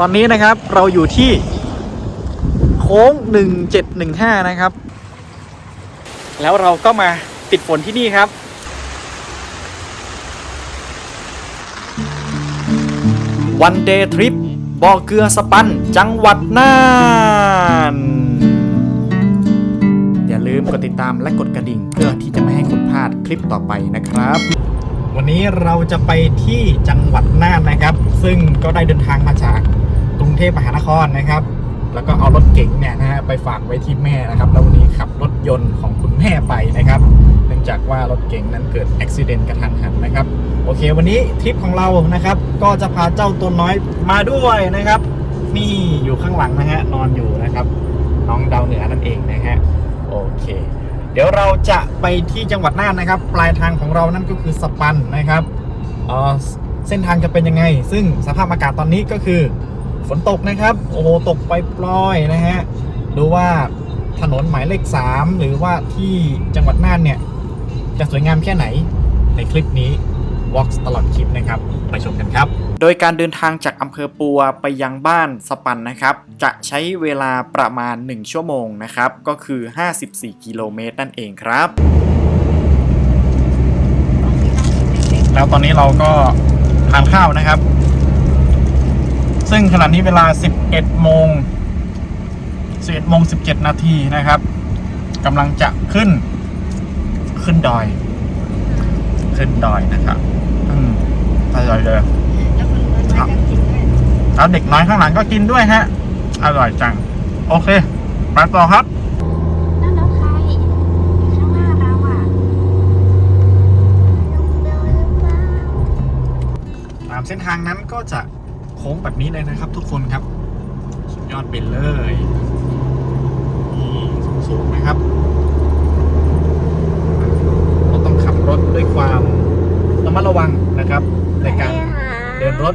ตอนนี้นะครับเราอยู่ที่โค้ง 1715 นะครับ แล้วเราก็มาติดฝนที่นี่ครับวันเดย์ทริปบ่อเกลือสปัน จังหวัดน่าน อย่าลืมกดติดตามและกดกระดิ่งเพื่อที่จะไม่ให้คุณพลาดคลิปต่อไปนะครับ วันนี้เราจะไปที่จังหวัดน่านนะครับ ซึ่งก็ได้เดินทางมาจากกรุงเทพมหานครนะครับ แล้วก็เอารถเก๋งเนี่ยนะฮะไปฝากไว้ที่แม่นะครับ แล้ววันนี้ขับรถยนต์ของคุณแม่ไปนะครับ เนื่องจากว่ารถเก๋งนั้นเกิดอุบิเหตุกระทันหันนะครับ โอเค วันนี้ทริปของเรานะครับ ก็จะพาเจ้าตัวน้อยมาด้วยนะครับ นี่อยู่ข้างหลังนะฮะนอนอยู่นะครับ น้องดาวเหนือนั่นเองนะฮะโอเค เดี๋ยวเราจะไปที่จังหวัดน่านนะครับ ปลายทางของเรานั่นก็คือสปันนะครับเเส้นทางจะเป็นยังไง ซึ่งสภาพอากาศตอนนี้ก็คือฝนตกนะครับ โอ้โหตกไปปล่อยนะฮะดูว่าถนนหมายเลข 3 หรือว่าที่จังหวัดน่านเนี่ย จะสวยงามแค่ไหนในคลิปนี้ Walk ตลอดคลิปนะครับ ไปชมกันครับ โดยการเดินทางจากอำเภอปัวไปยังบ้านสปันนะครับ จะใช้เวลาประมาณ 1 ชั่วโมงนะครับ ก็คือ 54 กิโลเมตรนั่นเองครับ แล้วตอนนี้เราก็ทานข้าวนะครับ ซึ่งขณะนี้เวลา 11 โมง 11โมง 17 นาทีนะครับกำลังจะขึ้นขึ้นดอย ขึ้นดอยนะครับ อืมอร่อยเลย คนรวยไม่ก็กินด้วยแล้วเด็กน้อยข้างหลังก็กินด้วยฮะ อร่อยจัง โอเค ไปต่อครับแล้วรถใครข้างหน้าเราอะลุงเบลหรือเปล่าตามเส้นทางนั้นก็จะโค้งแบบนี้เลยนะครับ ทุกคนครับ สุดยอดไปเลยนี่สูงๆนะครับเราต้องขับรถด้วยความระมัดระวังนะครับ ในการเดินรถ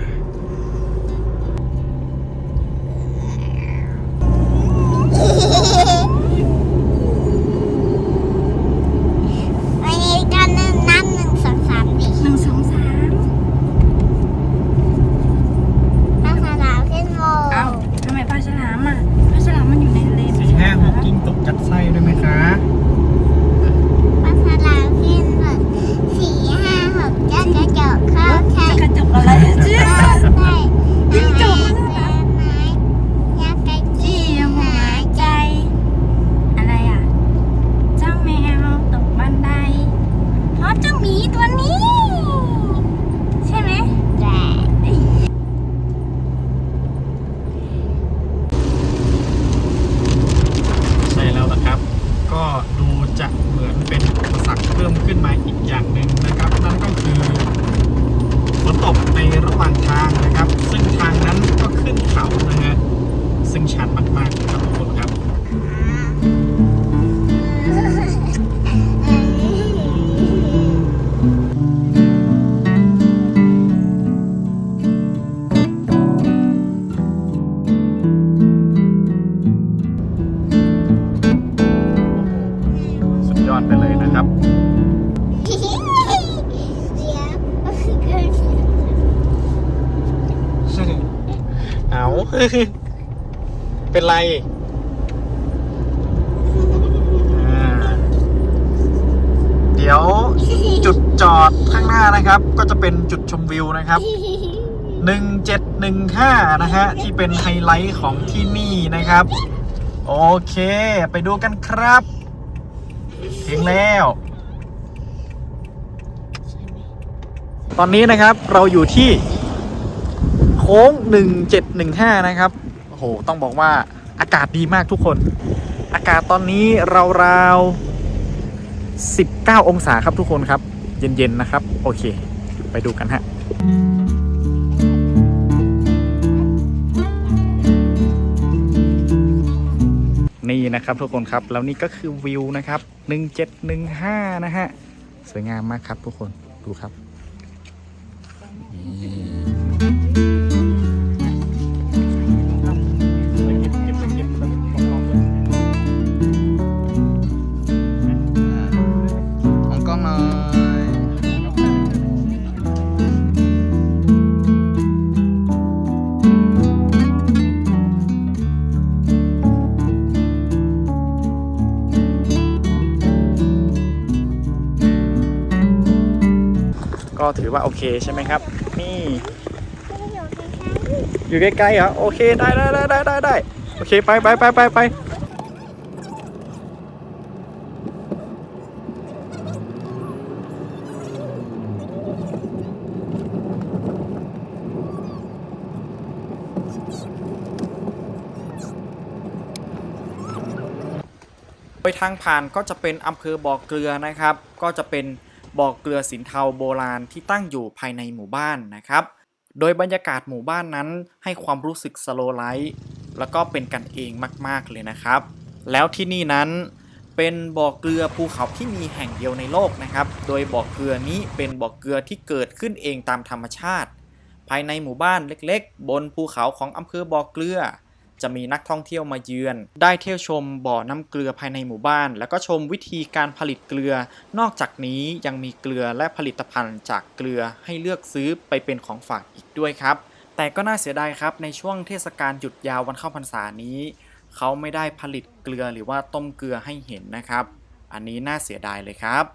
เอาเป็นไรอ่าเดี๋ยวจุดจอดข้างหน้านะครับ ก็จะเป็นจุดชมวิวนะครับ 1715 นะฮะ ที่เป็นไฮไลท์ของที่นี่นะครับ โอเค ไปดูกันครับ ถึงแล้ว ตอนนี้นะครับเราอยู่ที่ โค้ง 1715 นะครับ โอ้โห ต้องบอกว่าอากาศดีมากทุกคน อากาศตอนนี้ราวๆ 19 องศาครับทุกคนครับ เย็น ๆ นะครับ โอเค ไปดูกันฮะนี่นะครับทุกคนครับแล้วนี่ก็คือวิวนะครับ 1715 นะฮะ สวยงามมากครับทุกคนดูครับขอ ก็ถือว่าโอเคใช่ไหมครับ นี่อยู่ใกล้อยู่ใกล้ๆเหรอโอเคได้ได้ได้ได้ได้ได้โอเคไปไปไปไปไปโดยทางผ่านก็จะเป็นอำเภอบ่อเกลือนะครับ ก็จะเป็น บ่อเกลือสินเทาโบราณที่ตั้งอยู่ภายในหมู่บ้านนะครับ โดยบรรยากาศหมู่บ้านนั้นให้ความรู้สึกสโลไลท์แล้วก็เป็นกันเองมาก ๆ เลยนะครับ แล้วที่นี่นั้นเป็นบ่อเกลือภูเขาที่มีแห่งเดียวในโลกนะครับ โดยบ่อเกลือนี้เป็นบ่อเกลือที่เกิดขึ้นเองตามธรรมชาติ ภายในหมู่บ้านเล็ก ๆ บนภูเขาของอำเภอบ่อเกลือ จะมีนักท่องเที่ยวมาเยือน ได้เที่ยวชมบ่อน้ำเกลือภายในหมู่บ้าน แล้วก็ชมวิธีการผลิตเกลือ นอกจากนี้ยังมีเกลือและผลิตภัณฑ์จากเกลือให้เลือกซื้อไปเป็นของฝากอีกด้วยครับ แต่ก็น่าเสียดายครับในช่วงเทศกาลหยุดยาววันเข้าพรรษานี้ เขาไม่ได้ผลิตเกลือหรือว่าต้มเกลือให้เห็นนะครับ อันนี้น่าเสียดายเลยครับ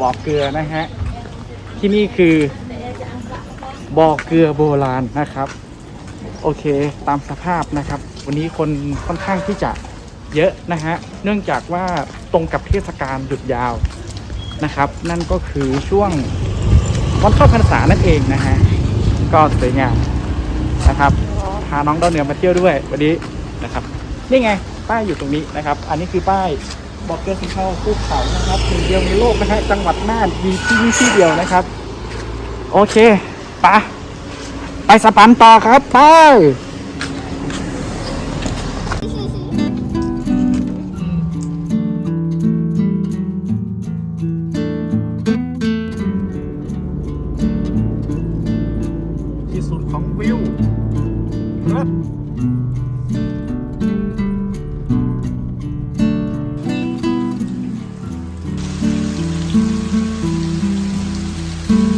บ่อเกลือนะฮะ ที่นี่คือ บ่อเกลือโบราณนะครับ โอเคตามสภาพนะครับ วันนี้คนค่อนข้างที่จะเยอะนะฮะเนื่องจากว่าตรงกับเทศกาลหยุดยาวนะครับ นั่นก็คือช่วงวันเข้าพรรษานั่นเองนะฮะก็สวยงามนะครับพาน้องดาวเหนือมาเที่ยวด้วยวันนี้นะครับ นี่ไงป้ายอยู่ตรงนี้นะครับ อันนี้คือป้ายบอกเกลือสินเทาภูเขานะครับหนึ่งเดียวในโลกนะฮะจังหวัดน่านมีที่นี่ที่เดียวนะครับ โอเค ปะไปสปันต่อครับไปที่สุดของวิวเลิศนี่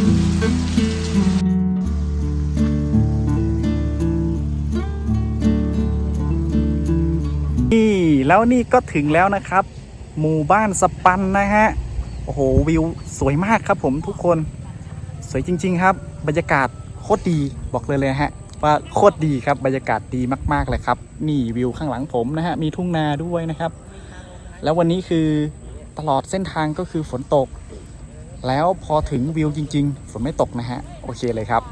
แล้วนี่ก็ถึงแล้วนะครับ หมู่บ้านสปันนะฮะ โอ้โหวิวสวยมากครับผมทุกคน สวยจริง ๆ ครับ บรรยากาศโคตรดีบอกเลยเลยฮะ ว่าโคตรดีครับบรรยากาศดีมากๆเลยครับ นี่วิวข้างหลังผมนะฮะมีทุ่งนาด้วยนะครับ แล้ววันนี้คือตลอดเส้นทางก็คือฝนตก แล้วพอถึงวิวจริง ๆ ฝนไม่ตกนะฮะ โอเคเลยครับ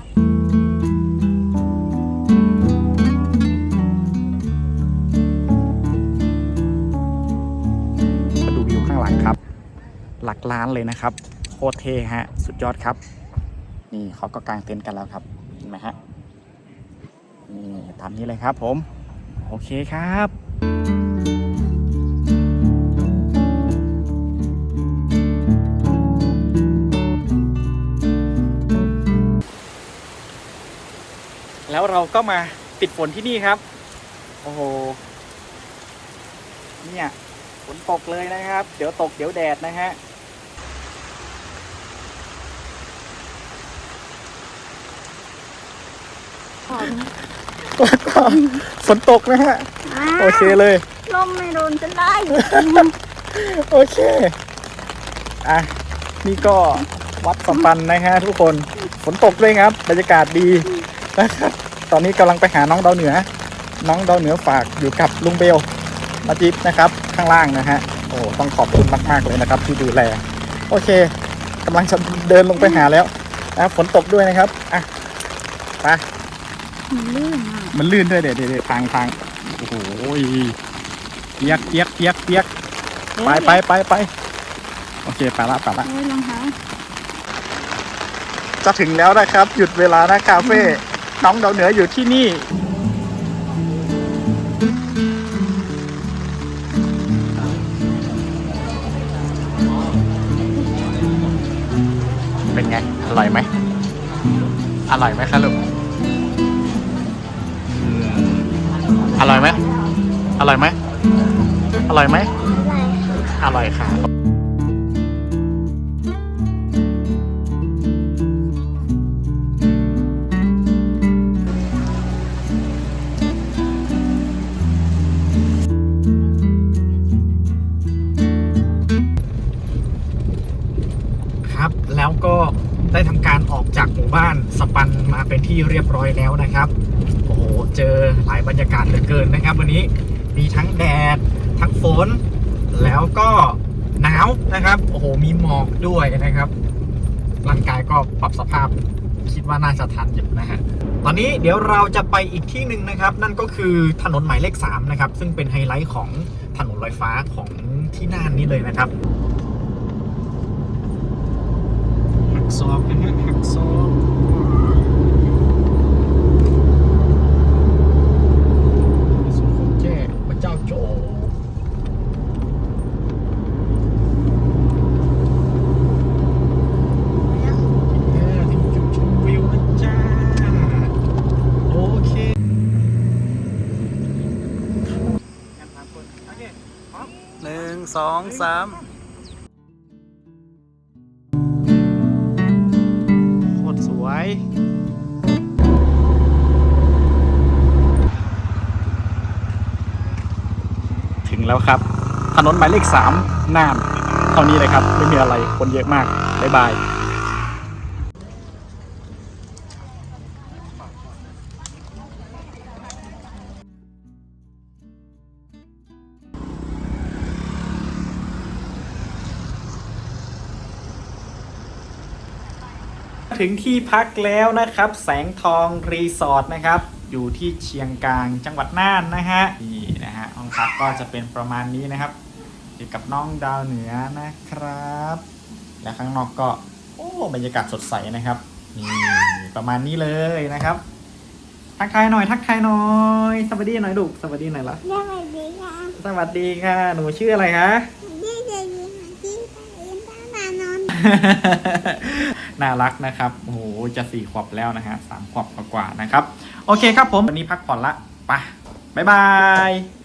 กล้านเลยนะครับโคตรเท่ฮะ สุดยอดครับ นี่เขาก็กางเต็นท์กันแล้วครับเห็นไหมฮะนี่ตามนี้เลยครับ ผม โอเคครับแล้วเราก็มาติดฝนที่นี่ครับ โอ้โห เนี่ย ฝนตกเลยนะครับ เดี๋ยวตกเดี๋ยวแดดนะฮะ แล้วก็ฝนตกนะฮะโอเคเลย ลมไม่โดนจะได้ โอเค อะ นี่ก็วัดสัมปันนะฮะทุกคน ฝนตกด้วยครับ บรรยากาศดีนะครับ ตอนนี้กำลังไปหาน้องดาวเหนือ น้องดาวเหนือฝากอยู่กับลุงเบลมาจิบนะครับ ข้างล่างนะฮะ โอ้ ต้องขอบคุณมากๆเลยนะครับ ที่ดูแล โอเคกำลังจะเดินลงไปหาแล้วนะฝนตกด้วยนะครับ อะ ไป มันลื่นอะมันลื่นด้วยเดี๋ยวเดี๋ยวเดี๋ยวทางทางโอ้โหเปียกเปียกเปียกเปียกไปไปไปไปโอเคไปละไปละโอ้ยรองเท้าจะถึงแล้วนะครับ หยุดเวลานะคาเฟ่น้องดาวเหนืออยู่ที่นี่เป็นไง อร่อยไหม อร่อยไหมคะลูก อร่อยไหมอร่อยไหมอร่อยค่ะครับแล้วก็ได้ทำการออกจากหมู่บ้านสปันมาเป็นที่เรียบร้อยแล้วนะครับ โอ้โห เจอหลายบรรยากาศเหลือเกินนะครับ วันนี้ มีทั้งแดด ทั้งฝน แล้วก็หนาวนะครับ โอ้โห มีหมอกด้วยนะครับร่างกายก็ปรับสภาพคิดว่าน่าจะทันอยู่นะฮะ ตอนนี้เดี๋ยวเราจะไปอีกที่หนึ่งนะครับ นั่นก็คือถนนหมายเลข3นะครับ ซึ่งเป็นไฮไลท์ของถนนลอยฟ้าของที่น่านนี้เลยนะครับหักซอกนะฮะหักซอกสุขุมแจ้พระเจ้าโจเออถึงจุดชมวิวนะจ้า โอเคหนึ่ งสองสามโคตรสวยถึงแล้วครับ ถนนหมายเลขสามน่านเท่านี้เลยครับ ไม่มีอะไรคนเยอะมาก บ๊ายบาย ถึงที่พักแล้วนะครับ แสงทองรีสอร์ทนะครับ อยู่ที่เชียงกลางจังหวัดน่านนะฮะนี่นะฮะห้องพักก็จะเป็นประมาณนี้นะครับอยู่กับน้องดาวเหนือนะครับ และข้างนอกก็โอ้บรรยากาศสดใสนะครับนี่ประมาณนี้เลยนะครับ ทักทายหน่อย ทักทายหน่อยสวัสดีหน่อยลูกสวัสดีหน่อยละสวัสดีค่ะสวัสดีค่ะ หนูชื่ออะไรคะนี่จะอยู่ที่อินทนานนท์ น่ารักนะครับโอ้โหจะสี่ขวบแล้วนะฮะสามขวบกว่าๆนะครับ โอเคครับผมวันนี้พักผ่อนละไปบ๊ายบาย